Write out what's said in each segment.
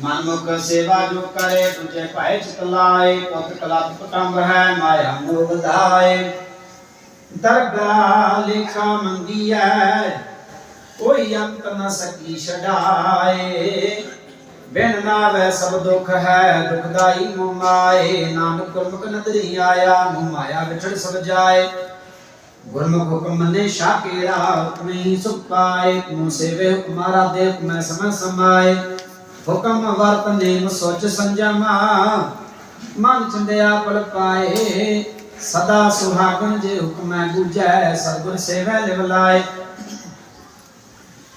ਮਨਮੁਖ ਸੇਵਾ ਜੋ ਕਰੇ ਤੁਝੇ ਭਾਇ ਚਿਤ ਲਾਏ, ਪੁੱਤ ਕਲਪ ਕੁਟੰਬ ਹੈ, ਮਾਇਆ ਮੋਹ ਵਧਾਏ। ਦਰਗਾ ਲਿਖਾ ਮੰਗੀਐ, ਕੋਈ ਅੰਤ ਨ ਸਕੀ ਛਡਾਏ। ਬਿਨ ਨਾਵੇ ਸਭ ਦੁਖ ਹੈ ਦੁਖਦਾਈ ਮੋਹ ਮਾਏ। ਨਾਨਕ ਗੁਰਮੁਖ ਨਦਰੀ ਆਇਆ, ਮੋਹ ਮਾਇਆ ਵਿਛੜ ਸਭ ਜਾਏ। ਗੁਰਮੁਖ ਹੁਕਮ ਨੇ ਸ਼ਾਕੇਰਾ ਹੁਕਮੇ ਹੀ ਸੁਖ ਪਾਏ। ਤੂੰ ਸੇਵੇ ਹੁਕਮਾਰਾ ਦੇ ਹੁਕਮੈ ਸਮੈ ਸਮਾਏ। ਹੁਕਮ ਵਰਤ ਨੇਮ ਸੋਚ ਸੰਜਮਾ। ਮਨ ਚੰਦਿਆ ਪਲ ਪਾਏ। ਸਦਾ ਸੁਹਾਗਣ ਜੇ ਹੁਕਮੈ ਬੂਝੈ ਸਤਿਗੁਰ ਸੇਵੈ ਲਿਵ ਲਾਏ।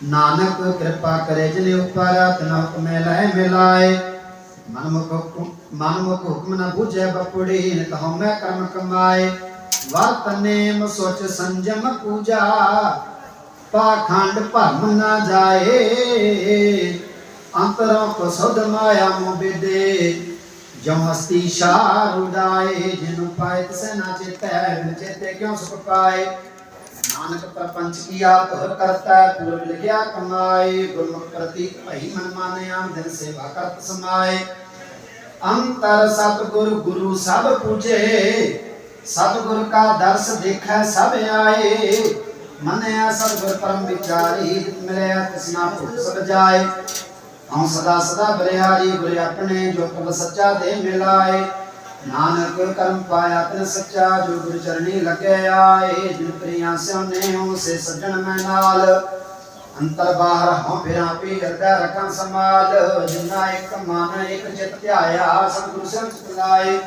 ਨਾਨਕ ਕਿਰਪਾ ਕਰੇ ਜਿਨੇ ਉਪਰ ਤਨ ਹੁਕਮੇ ਲੈ ਮਿਲਾਏ। ਮਨਮੁਖ ਮਨਮੁਖ ਹੁਕਮ ਨ ਬੂਝੈ ਬਪੜੀ, ਨ ਕਹਉ ਮੈਂ ਕਰਮ ਕਮਾਏ। ਵਰਤ ਨੇਮ ਸੰਜਮ ਪੂਜਾ, ਪਾਖੰਡ ਭਰਮ ਨਾ ਜਾਏ। ਅੰਤਰੋਂ ਕੋ ਸੁਧ ਮਾਇਆ ਮੋ ਬਿਦੇ ਜੋ ਹਸਤੀ ਸ਼ਾਰ ਉਡਾਏ ਜਿਨੁ ਪਾਏ ਤਸੈ ਨਾ ਚੇਤੈ ਨਾਨਕ ਪ੍ਰਪੰਚ ਕੀ ਆਪ ਕਰਤਾ, ਪੂਰਬ ਲਿਖਿਆ ਕਮਾਏ। ਗੁਰਮੁਖ ਪ੍ਰਤੀ ਭਈ ਮਨ ਮਾਨਿਆ ਦਿਨ ਸੇਵਾ ਕਰਤ ਸਮਾਏ। ਅੰਤਰ ਸਤਿਗੁਰ ਗੁਰੂ ਸਭ ਪੂਜੇ। ਸਤਿਗੁਰ ਕਾ ਦਰਸ ਦੇਖੈ ਸਭ ਆਏ। ਮਨਿਆ ਸਤਿਗੁਰ ਪਰਮ ਵਿਚਾਰੀ, ਮਿਲਿਆ ਤਿਸਨਾ ਭੁਖ ਸਭ ਜਾਏ। ਹਉ ਸਦਾ ਸਦਾ ਬਰਿਹਾਰੀ ਗੁਰ ਆਪਣੇ ਜੋ ਕਬ ਸੱਚਾ ਦੇ ਮਿਲਾਏ। ਨਾਨਕ ਕਰਮ ਪਾਇਆ ਤਿਨ ਸੱਚਾ ਜੋ ਗੁਰ ਚਰਣੀ ਲੱਗੇ ਆਏ। ਜਿਨ ਪ੍ਰਿਆ ਸਿਉਨੇ ਹੋ ਸੇ ਸੱਜਣ ਮੈਂ ਨਾਲ। ਅੰਤਰ ਬਾਹਰ ਹਉ ਫਿਰਾਂ ਪੀ ਹਿਰਦੈ ਰਖਾਂ ਸਮਾਲ ਜਿਨਾ ਇੱਕ ਮਨ ਇੱਕ ਚਿਤ ਧਿਆਇਆ ਸਤਿਗੁਰ ਸਿਰ ਚਲਾਏ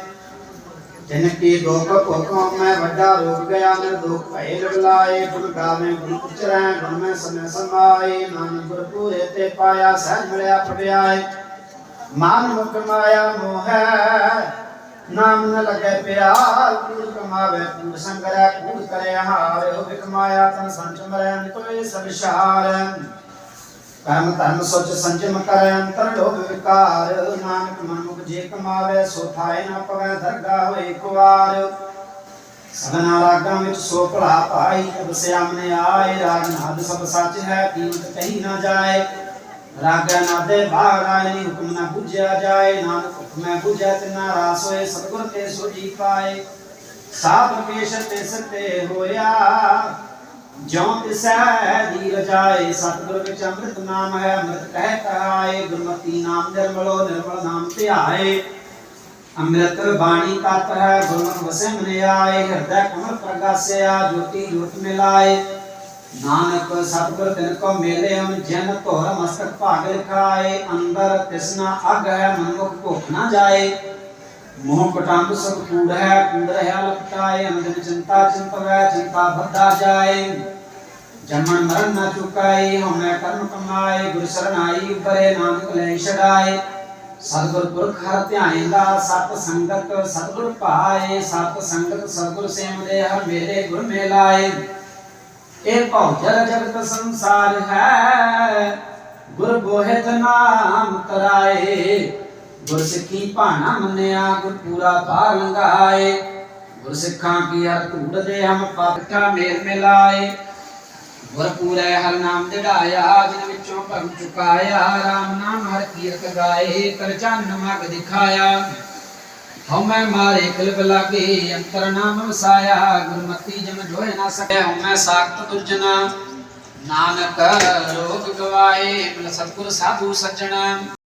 ਜਿਨ ਕੀ ਦੋਖ ਭੁਖ ਮੈਂ ਵੱਡਾ ਰੋਗ ਗਿਆ ਨਿਰ ਦੁਖ ਭਏ ਲਗਲਾਏ ਗੁਰ ਗਾਵੇਂ ਗੁਰ ਉਚਰੈ ਗੁਰ ਮੈਂ ਸਮੈ ਸਮਾਏ ਨਾਨਕ ਗੁਰ ਪੂਰੇ ਤੇ ਪਾਇਆ, ਸਹਿਜ ਮਿਲਿਆ ਪੜਿਆਏ ਮਨ ਮੁਖ ਮਾਇਆ ਮੋਹੈ, ਨਾਮ ਨ ਲਗੈ ਪਿਆਰ। ਕੂੜ ਕਮਾਵੇ ਕੂੜ ਸੰਗਰੈ ਕੂੜ ਕਰੇ ਹਾਰ। ਹੋ ਵਿਕ ਮਾਇਆ, ਤਨ ਸੰਚ ਮਰੈ ਨਿਕਲੇ ਸਭ ਸ਼ਾਰ। ਕਰਮ ਧਰਮ ਸੋਚ ਸੰਜਮ ਕਰੈ ਅੰਤਰ ਲੋਭ ਵਿਕਾਰ। ਨਾਨਕ ਮਨ ਜੇ ਕਮਾਵੇ, ਸੋ ਥਾਏ ਨਾ ਪਵੈ ਦਰਗਾ ਹੋਏ ਕੁਵਾਰ। ਸਗਨਾ ਰਾਗਾਂ ਵਿੱਚ ਸੋ ਭਲਾ ਪਾਈ ਤਬ ਸਿਆਮਨੇ ਆਏ, ਰਾਗ ਨਾਦ ਸਭ ਸੱਚ ਹੈ, ਕੀਮਤ ਕਹੀ ਨਾ ਜਾਏ। ਰਾਗਾਂ ਨਾਦੇ ਬਾਹਰ ਆਏ, ਨੀ ਹੁਕਮ ਨਾ ਬੁਝਿਆ ਜਾਏ। ਨਾਨਕ ਹੁਕਮੈ ਬੁਝਿਆ, ਤਿਨਾ ਰਾਸ ਹੋਏ, ਸਤਿਗੁਰ ਤੇ ਸੋਜੀ ਪਾਏ। ਸਾਧ ਪੇਸ਼ ਤੇ ਸਤੇ ਹੋਇਆ ਜਿਉ ਤਿਸੈ ਦੀ ਰਜਾਏ, ਸਤਿਗੁਰ ਵਿੱਚ ਅੰਮ੍ਰਿਤ ਨਾਮ ਹੈ, ਅੰਮ੍ਰਿਤ ਕਹਿ ਕਹਾਏ ਗੁਰਮਤੀ ਨਾਮ ਨਿਰਮਲੋ, ਨਿਰਮਲ ਨਾਮ ਧਿਆਏ। ਅੰਮ੍ਰਿਤ ਬਾਣੀ ਤਤ ਹੈ, ਗੁਰਮੁਖ ਵਸੇ ਮਨ ਆਏ ਹਿਰਦੈ ਕਮਲ ਪ੍ਰਗਾਸਿਆ, ਜੋਤੀ ਜੋਤ ਮਿਲਾਏ। ਨਾਨਕ ਸਤਿਗੁਰ ਤਿਨ ਕੋ ਮੇਲੇ ਹਮ ਜਨ ਧੋਰ ਮਸਤਕ ਭਾਗ ਲਿਖਾਏ। ਅੰਦਰ ਤਿਸਨਾ ਅਗ ਹੈ ਮਨੁਖ ਭੁਖ ਨਾ ਜਾਏ। ਮੋਹ ਕਟੰਬ ਸਭ ਕੂੜ ਹੈ, ਕੂੜ ਰਹਾ ਲਪਟਾਏ ਅੰਦਰ ਚਿੰਤਾ ਚਿੰਤਵੈ ਚਿੰਤਾ ਬੱਧਾ ਜਾਏ। ਜਮਨ ਮਰਨ ਨਾ ਚੁਕਾਈ ਹਮੈ ਕਰਮ ਕਮਾਏ, ਗੁਰ ਸਰਨਾਈ ਉਪਰੇ ਨਾਨਕ ਲੈ ਛਡਾਏ। ਸਤਿਗੁਰ ਪੁਰਖ ਹਰ ਧਿਆਇਂਦਾ ਸਤ ਸੰਗਤ ਸਤਿਗੁਰ ਭਾਏ, ਸਤ ਸੰਗਤ ਸਤਿਗੁਰ ਸੇਵਦੇ ਹਰ ਮੇਰੇ ਗੁਰ ਮੇਲਾਏ। ਇਹ ਭਉਜਲ ਜਗਤ ਸੰਸਾਰ ਹੈ, ਗੁਰ ਬੋਹਿਤ ਨਾਮ ਕਰਾਏ ਗੁਰ ਸਿੱਖੀ ਭਾਣਾ ਮੰਨਿਆ, ਗੁਰ ਪੂਰਾ ਭਾਰ ਲੰਗਾਏ ਗੁਰ ਸਿੱਖਾਂ ਕੀ ਹਰ ਧੂੜ ਦੇ ਹਮ ਪਾਪਾ ਮੇਲ ਮਿਲਾਏ। ਗੁਰ ਹਰ ਨਾਮ ਦਿੜਾਇਆ ਜਿਨ ਵਿੱਚੋਂ ਭਰਮ ਚੁਕਾਇਆ RAM ਨਾਮ ਹਰ ਕੀਰਤ ਗਾਏ, ਕਰ ਚੰਨ ਮਗ ਦਿਖਾਇਆ। ਹਉ ਮੈਂ ਮਾਰੇ ਕਲਬ ਲਾਗੇ, ਅੰਤਰ ਨਾਮ ਵਸਾਇਆ, ਗੁਰਮਤੀ ਜਮ ਜੋਏ ਨਾ ਸਕੇ ਹਉ ਮੈਂ ਸਾਖਤ ਦੁਰਜਨਾ ਨਾਨਕ ਰੋਗ ਗਵਾਏ ਮਿਲ ਸਤਿਗੁਰ ਸਾਧੂ ਸੱਜਣਾ।